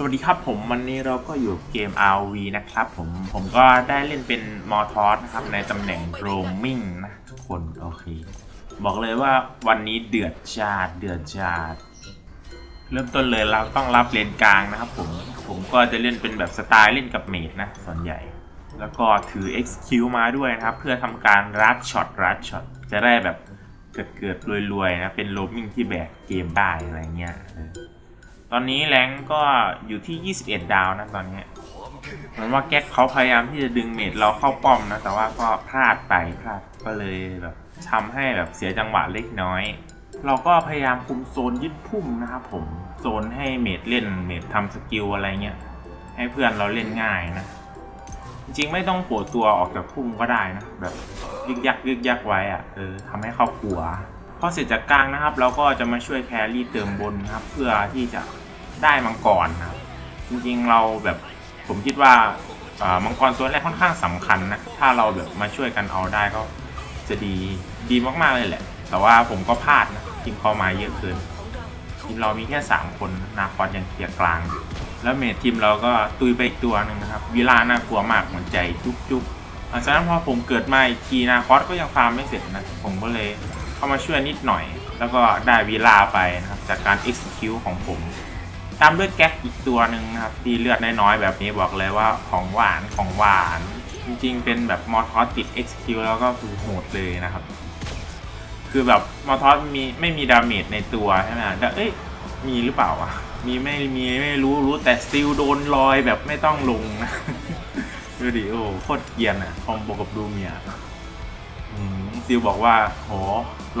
สวัสดีครับผมวันนี้เราก็อยู่เกม RV นะครับผมผมก็ได้เล่นเป็นมอทอสนะครับในตำแหน่งโรมมิ่งนะทุกคนโอเค บอกเลยว่าวันนี้เดือดจาดเดือดจาด เริ่มต้นเลยเราต้องรับเลนกลางนะครับผมผมก็จะเล่นเป็นแบบสไตล์เล่นกับเมดนะส่วนใหญ่ แล้วก็ถือ XQ มาด้วยนะครับ เพื่อทำการรัดช็อตรัดช็อตจะได้แบบเกิดเกิดรวยๆนะเป็นโรมมิ่งที่แบกเกมได้อะไรเงี้ย ตอนนี้แรงก็อยู่ที่ 21 ดาวนะตอนนี้เหมือนว่าแก๊กเขาพยายามที่จะดึงเมดเราเข้าป้อมนะ แต่ว่าก็พลาดไปพลาดก็เลยแบบทำให้แบบเสียจังหวะเล็กน้อย เราก็พยายามคุมโซนยึดพุ่มนะครับผมโซนให้เมดเล่นเมดทำสกิลอะไรเงี้ยให้เพื่อนเราเล่นง่ายนะ จริงๆไม่ต้องโผล่ตัวออกจากพุ่มก็ได้นะแบบยึกยักยึกยักไว้อะเออทำให้เขากลัว พอเสร็จจากกลางนะครับ เราก็จะมาช่วยแครี่เติมบนนะครับ เพื่อที่จะได้มังกรนะครับ จริงๆเราแบบผมคิดว่ามังกรตัวแรกค่อนข้างสำคัญนะถ้าเราแบบมาช่วยกันเอาได้ก็จะดีดีมากๆเลยแหละ แต่ว่าผมก็พลาดนะทีมเขามาเยอะเกินทีมเรามีแค่ 3 คนนาคอนยังเคลียร์กลางอยู่แล้วเมททีมเราก็ตุยไปอีกตัวหนึ่งนะครับวิลาน่ากลัวมากเหมือนใจจุ๊บจุ๊บหลังจากนั้นพอผมเกิดมาอีกทีนาคอสก็ยังฟาร์มไม่เสร็จนะผมก็เลย เข้ามาช่วยนิดหน่อย แล้วก็ได้วีลาไปนะครับจากการ execute ของผม ตามด้วยแก๊กอีกตัวหนึ่งนะครับที่เลือดน้อยๆแบบนี้บอกเลยว่าของหวานของหวาน จริงๆ เป็นแบบมอทอสติด execute แล้วก็คือโหดเลยนะครับ คือแบบมอทอสมีไม่มีดาเมจในตัวใช่ไหมแต่เอ้ยมีหรือเปล่าวะมีไม่มีไม่รู้รู้แต่สติลโดนลอยแบบไม่ต้องลงนะดูดิโอ้โคตรเกียนอะคอมโบกับดูเมีย ซิลบอกว่าโห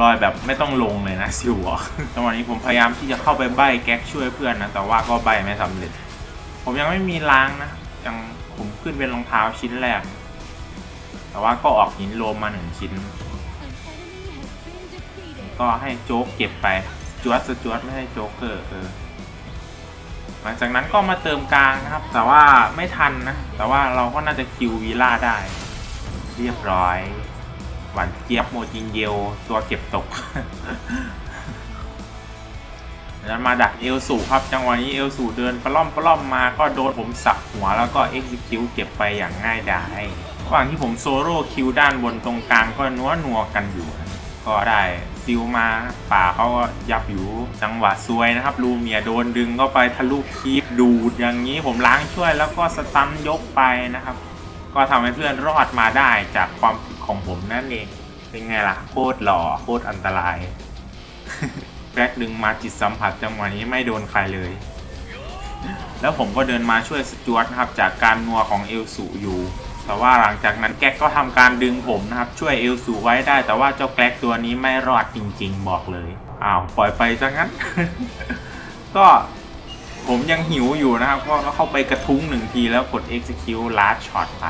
ลอยแบบไม่ต้องลงเลยนะซิลบอกจังหวะนี้ผมพยายามที่จะเข้าไปใบแก๊กช่วยเพื่อนนะแต่ว่าก็ใบไม่สำเร็จ ผมยังไม่มีล้างนะยังผมขึ้นเป็นรองเท้าชิ้นแรก แต่ว่าก็ออกหินโลมมาหนึ่งชิ้น ก็ให้โจ๊กเก็บไปจวดสจวดไม่ให้โจ๊กเกอร์เออหลังจากนั้นก็มาเติมกลางนะครับ แต่ว่าไม่ทันนะ แต่ว่าเราก็น่าจะคิววีล่าได้ เรียบร้อย หวานเจี๊ยบโมจินเยลตัวเก็บตกแล้วมาดักเอลสูครับ จังหวะนี้เอลสูเดินปล้อมปล้อมมาก็โดนผมสับหัวแล้วก็เอ็กซิคิวเก็บไปอย่างง่ายดายระหว่างที่ผมโซโล่คิวด้านบนตรงกลางก็นัวนัวๆกันอยู่ ก็ได้ซิลมาป่าเขาก็ยับอยู่จังหวะซวยนะครับ ลูเมียโดนดึงเข้าไปทะลุคีบดูดอย่างนี้ผมล้างช่วยแล้วก็สตันยกไปนะครับ ก็ทำให้เพื่อนรอดมาได้จากความผิด ของผมนั่นเอง เป็นไงล่ะ โคตรหล่อโคตรอันตราย แบล็กดึงมาจิตสัมผัสจังหวะนี้ไม่โดนใครเลย แล้วผมก็เดินมาช่วยสจวตนะครับ จากการนัวของเอลสูอยู่ แต่ว่าหลังจากนั้นแก๊กก็ทำการดึงผมนะครับ ช่วยเอลสูไว้ได้ แต่ว่าเจ้าแก๊กตัวนี้ไม่รอดจริง ๆ บอกเลย อ้าวปล่อยไปซะงั้น ก็ผมยังหิวอยู่นะครับ ก็เข้าไปกระทุ้งหนึ่งทีแล้วกด execute last shot ไป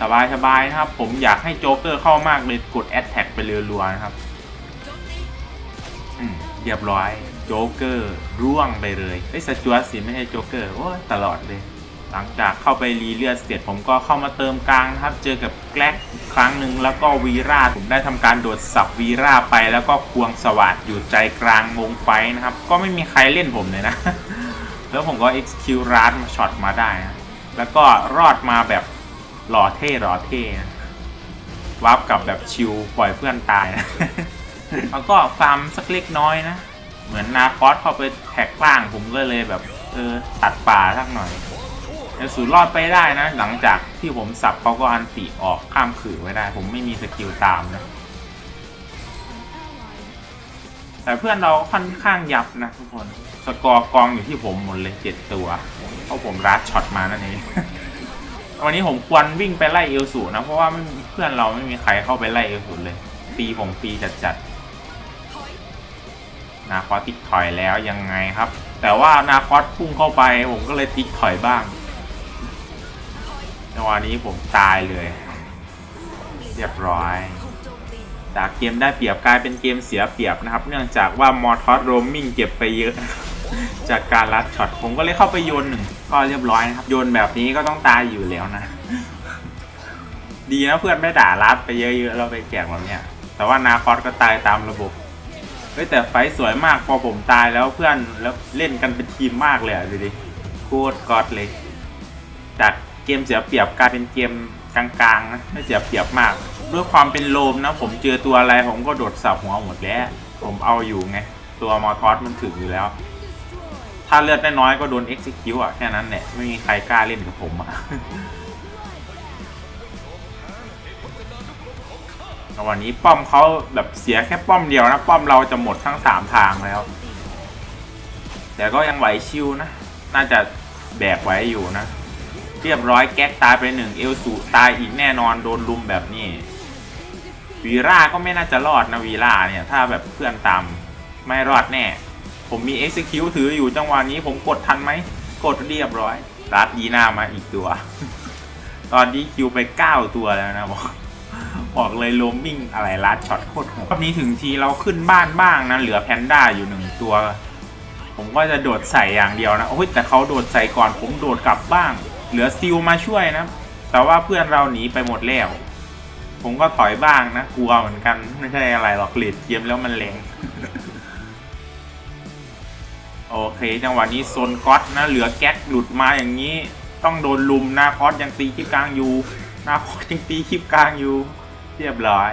สบายสบายๆนะครับ ผมอยากให้โจ๊กเกอร์เข้ามากเลยกด attack ไปเรัวๆนะครับเรียบร้อยโจ๊กเกอร์ร่วงไปเลยไอ้สจวตสิไม่ใช่โจ๊กเกอร์โอ้ยตลอดเลย หลังจากเข้าไปรีเลือดเสร็จผมก็เข้ามาเติมกลางนะครับ เจอกับแกล็กครั้งหนึ่งแล้วก็วีราผมได้ทำการโดดสับวีราไปแล้วก็ควงสวัสดอยู่ใจกลางวงไฟนะครับ ก็ไม่มีใครเล่นผมเลยนะ แล้วผมก็ execute รัดมาช็อตมาได้นะแล้วก็รอดมาแบบ หล่อเท่หล่อเท่วาร์ปกลับแบบชิลปล่อยเพื่อนตายนะแล้วก็ฟาร์มสักเล็กน้อยนะ เหมือนนาคอสเข้าไปแท็กล่างผมก็เลยแบบเออตัดป่าสักหน่อยเอสูรอดไปได้นะ หลังจากที่ผมสับเขาก็อันติออกข้ามขื่อไว้ได้ ผมไม่มีสกิลตามนะแต่เพื่อนเราค่อนข้างยับนะทุกคน สกอร์กองอยู่ที่ผมหมดเลยเจ็ดตัว เพราะผมรัดช็อตมานั่นเอง วันนี้ผมควรวิ่งไปไล่เอลสูนะเพราะว่าไม่มีเพื่อนเราไม่มีใครเข้าไปไล่เอลสูเลยปีผมปีจัดจัดๆนาคอสติ๊กถอยแล้วยังไงครับ แต่ว่านาคอสพุ่งเข้าไปผมก็เลยติ๊กถอยบ้างจังหวะนี้ผมตายเลย เรียบร้อยจากเกมได้เปรียบกลายเป็นเกมเสียเปรียบนะครับ เนื่องจากว่ามอทอสโรมมิ่งเก็บไปเยอะ จากการลัดช็อตผมก็เลยเข้าไปโยนหนึ่งก็เรียบร้อยนะครับ โยนแบบนี้ก็ต้องตายอยู่แล้วนะ ดีนะเพื่อนไม่ด่าลัดไปเยอะๆเราไปแจกแบบเนี้ยแต่ว่านาคอสก็ตายตามระบบเฮ้ยแต่ไฟสวยมากพอผมตายแล้วเพื่อนแล้วเล่นกันเป็นทีมมากเลยอะดูดิโคตรกอดเลย จากเกมเสียเปรียบกลายเป็นเกมกลางๆนะไม่เสียเปรียบมาก ด้วยความเป็นโลมนะ ผมเจอตัวอะไรผมก็โดดสับหัวหมดแล้ว ผมเอาอยู่ไง ตัวมอทอสมันถึงอยู่แล้ว ถ้าเลือดน้อยก็โดน execute อะ แค่นั้นแหละ ไม่มีใครกล้าเล่นกับผมอะวันนี้ป้อมเขาแบบเสียแค่ป้อมเดียวนะ ป้อมเราจะหมดทั้งสามทางแล้ว แต่ก็ยังไหวชิวนะ น่าจะแบกไว้อยู่นะ เรียบร้อยแก๊กตายไปหนึ่งเอลสูตายอีกแน่นอนโดนลุมแบบนี้วีร่าก็ไม่น่าจะรอดนะวีร่าเนี่ย ถ้าแบบเพื่อนตามไม่รอดแน่ ผมมี execute ถืออยู่จังหวะนี้ผมกดทันไหม กดเรียบร้อย รัดยีหน่ามาอีกตัว ตอนนี้คิวไป 9 ตัวแล้วนะบอกบอกเลยโลมิ่งอะไรลัดช็อตโคตรโหดรอบนี้ถึงทีเราขึ้นบ้านบ้างนะ เหลือแพนด้าอยู่หนึ่งตัว ผมก็จะโดดใส่อย่างเดียวนะ โอ้ยแต่เขาโดดใส่ก่อนผมโดดกลับบ้าง เหลือซิลมาช่วยนะ แต่ว่าเพื่อนเราหนีไปหมดแล้ว ผมก็ถอยบ้างนะ กลัวเหมือนกัน ไม่ใช่อะไรหรอกเลดเกมแล้วมันแรง อเค จังหวะนี้โซนก๊อตนะ เหลือแก๊กหลุดมาอย่างนี้ ต้องโดนลุมนาคอสยังตีคลิปกลางอยู่นาคอสยังตีคลิปกลางอยู่ เรียบร้อย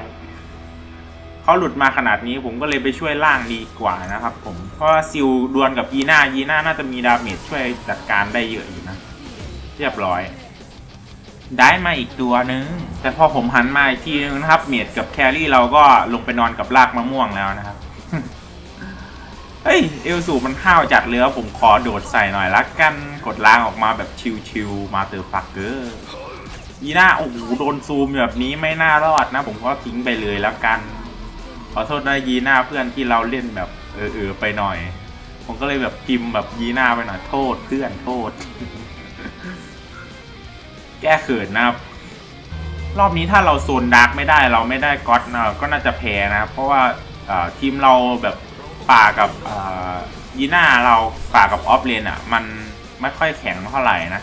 เขาหลุดมาขนาดนี้ผมก็เลยไปช่วยล่างดีกว่านะครับผม เพราะซิลดวลกับยีน่ายีน่าน่าจะมีดาเมจช่วยจัดการได้เยอะอยู่นะ เรียบร้อย ได้มาอีกตัวนึง แต่พอผมหันมาอีกทีนึงนะครับ เมดกับแครี่เราก็ลงไปนอนกับรากมะม่วงแล้วนะครับ เฮ้ย เอลสูมันห้าวจัดเลยว่าผมขอโดดใส่หน่อยละกันกดล้างออกมาแบบชิวๆมาเตอร์ฟักเกอร์ยีน่าโอ้โหโดนซูมแบบนี้ไม่น่ารอดนะ ผมก็ทิ้งไปเลยแล้วกัน ขอโทษนะยีน่าเพื่อนที่เราเล่นแบบเออๆไปหน่อย ผมก็เลยแบบพิมพ์แบบยีน่าไปหน่อยโทษเพื่อนโทษ แก้เขินนะครับรอบนี้ถ้าเราโซนดาร์กไม่ได้เราไม่ได้ก๊อตนะก็น่าจะแพ้นะ เพราะว่าทีมเราแบบ ป่ากับยีน่าเราป่ากับออฟเลนอะ มันไม่ค่อยแข็งเท่าไหร่นะ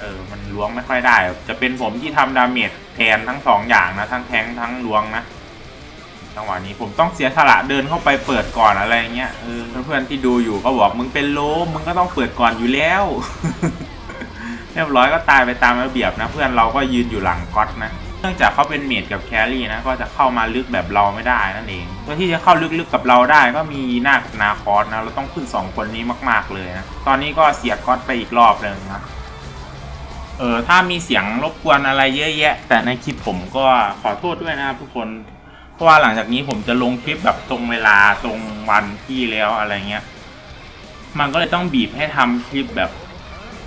เออมันล้วงไม่ค่อยได้ จะเป็นผมที่ทำดาเมจแทนทั้งสองอย่างนะ ทั้งแทงทั้งล้วงนะจังหวะนี้ผมต้องเสียสละเดินเข้าไปเปิดก่อนอะไรเงี้ยเออเพื่อนๆที่ดูอยู่ก็บอกมึงเป็นโลมึงก็ต้องเปิดก่อนอยู่แล้ว เรียบร้อยก็ตายไปตามระเบียบนะ เพื่อนเราก็ยืนอยู่หลังก๊อตนะ นื่องจากเขาเป็นเมดกับแครี่นะก็จะเข้ามาลึกแบบเราไม่ได้นั่นเองเพื่อที่จะเข้าลึกๆกับเราได้ก็มีหน้ากับนาคอสนะเราต้องพึ่งสองคนนี้มากๆเลยนะตอนนี้ก็เสียก๊อตไปอีกรอบเลยนะเออถ้ามีเสียงรบกวนอะไรเยอะแยะ แต่ในคลิปผมก็ขอโทษด้วยนะครับทุกคนเพราะว่าหลังจากนี้ผมจะลงคลิปแบบตรงเวลาตรงวันที่แล้วอะไรเงี้ย มันก็เลยต้องบีบให้ทำคลิปแบบ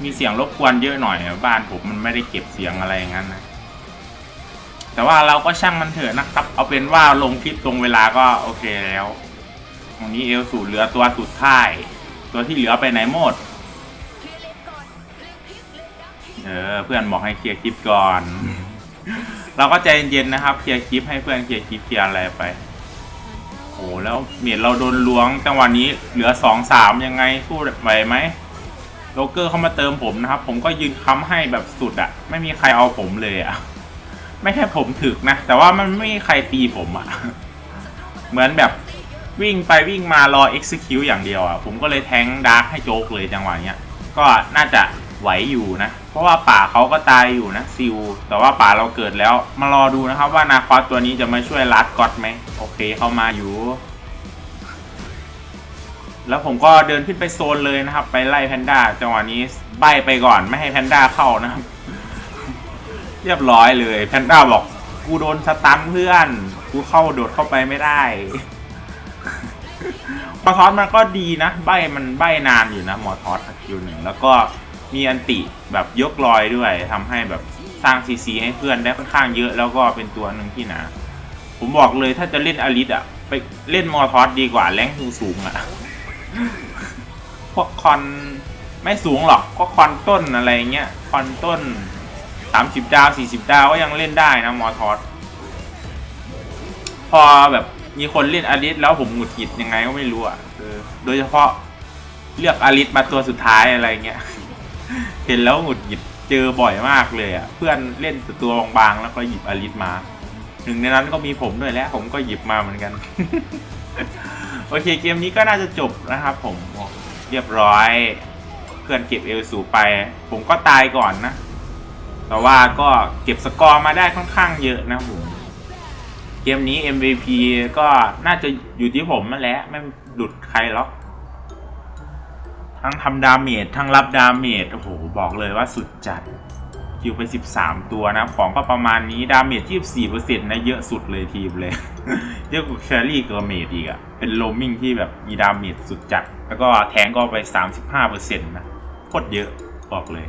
มีเสียงรบกวนเยอะหน่อยบ้านผมมันไม่ได้เก็บเสียงอะไรอย่างนั้นนะ แต่ว่าเราก็ช่างมันเถอะนะครับ เอาเป็นว่าลงคลิปตรงเวลาก็โอเคแล้วตรงนี้เอลสูเหลือตัวสุดท้าย ตัวที่เหลือไปไหนหมด เออเพื่อนบอกให้เคลียร์คลิปก่อน เราก็ใจเย็นๆนะครับ เคลียร์คลิปให้เพื่อนเคลียร์คลิปเคลียร์อะไรไปโอ้แล้วเมียเราโดนล้วงจังหวะนี้เหลือสองสามยังไงสู้ไหวไหมโลเกอร์เข้ามาเติมผมนะครับ ผมก็ยืนค้ำให้แบบสุดอะไม่มีใครเอาผมเลยอะ ไม่แค่ผมถึกนะ แต่ว่ามันไม่มีใครตีผมอะเหมือนแบบวิ่งไปวิ่งมารอ execute อย่างเดียวอะผมก็เลยแทงดาร์กให้โจ๊กเลยจังหวะเนี้ย ก็น่าจะไหวอยู่นะ เพราะว่าป่าเขาก็ตายอยู่นะซิลแต่ว่าป่าเราเกิดแล้ว มารอดูนะครับว่านาคอสตัวนี้จะมาช่วยลัดก๊อตไหม โอเคเข้ามาอยู่ แล้วผมก็เดินขึ้นไปโซนเลยนะครับ ไปไล่แพนด้าจังหวะนี้ใบไปก่อนไม่ให้แพนด้าเข้านะครับ เรียบร้อยเลยแพนด้าบอกกูโดนสตันเพื่อน กูเข้าโดดเข้าไปไม่ได้มอทอสมันก็ดีนะ ใบมันใบนานอยู่นะมอทอสคิวหนึ่งแล้วก็มีอันติแบบยกลอยด้วยทำให้แบบสร้างซีซีให้เพื่อนได้ค่อนข้างเยอะแล้วก็เป็นตัวหนึ่งที่หนาผมบอกเลยถ้าจะเล่นอลิสอะไปเล่นมอทอสดีกว่าแรงสูงสูงอะพวกคอนไม่สูงหรอกก็คอนต้นอะไรเงี้ยคอนต้น สามสิบดาวสี่สิบดาวก็ยังเล่นได้นะมอทอสพอแบบมีคนเล่นอลิสแล้วผมหงุดหงิดยังไงก็ไม่รู้อะโดยเฉพาะเลือกอลิสมาตัวสุดท้ายอะไรเงี้ย เห็นแล้วหงุดหงิดเจอบ่อยมากเลยอะ เพื่อนเล่นตัวบางๆแล้วก็หยิบอลิสมาหนึ่งในนั้นก็มีผมด้วยและผมก็หยิบมาเหมือนกัน โอเคเกมนี้ก็น่าจะจบนะครับผมเรียบร้อย เพื่อนเก็บเอลสูไป ผมก็ตายก่อนนะ แต่ว่าก็เก็บสกอร์มาได้ค่อนข้างเยอะนะผมเกมนี้ MVP ก็น่าจะอยู่ที่ผมนั่นแหละไม่หลุดใครหรอกทั้งทำดาเมจทั้งรับดาเมจโอ้โหบอกเลยว่าสุดจัดคิวไป 13 ตัวนะ ของก็ประมาณนี้ ดาเมจที่4%นะเยอะสุดเลยทีมเลย เยอะกว่าแครี่กับเมจอีกอะเป็นโลมิงที่แบบมีดาเมจสุดจัด แล้วก็แทงก็ไป 35%นะโคตรเยอะบอกเลย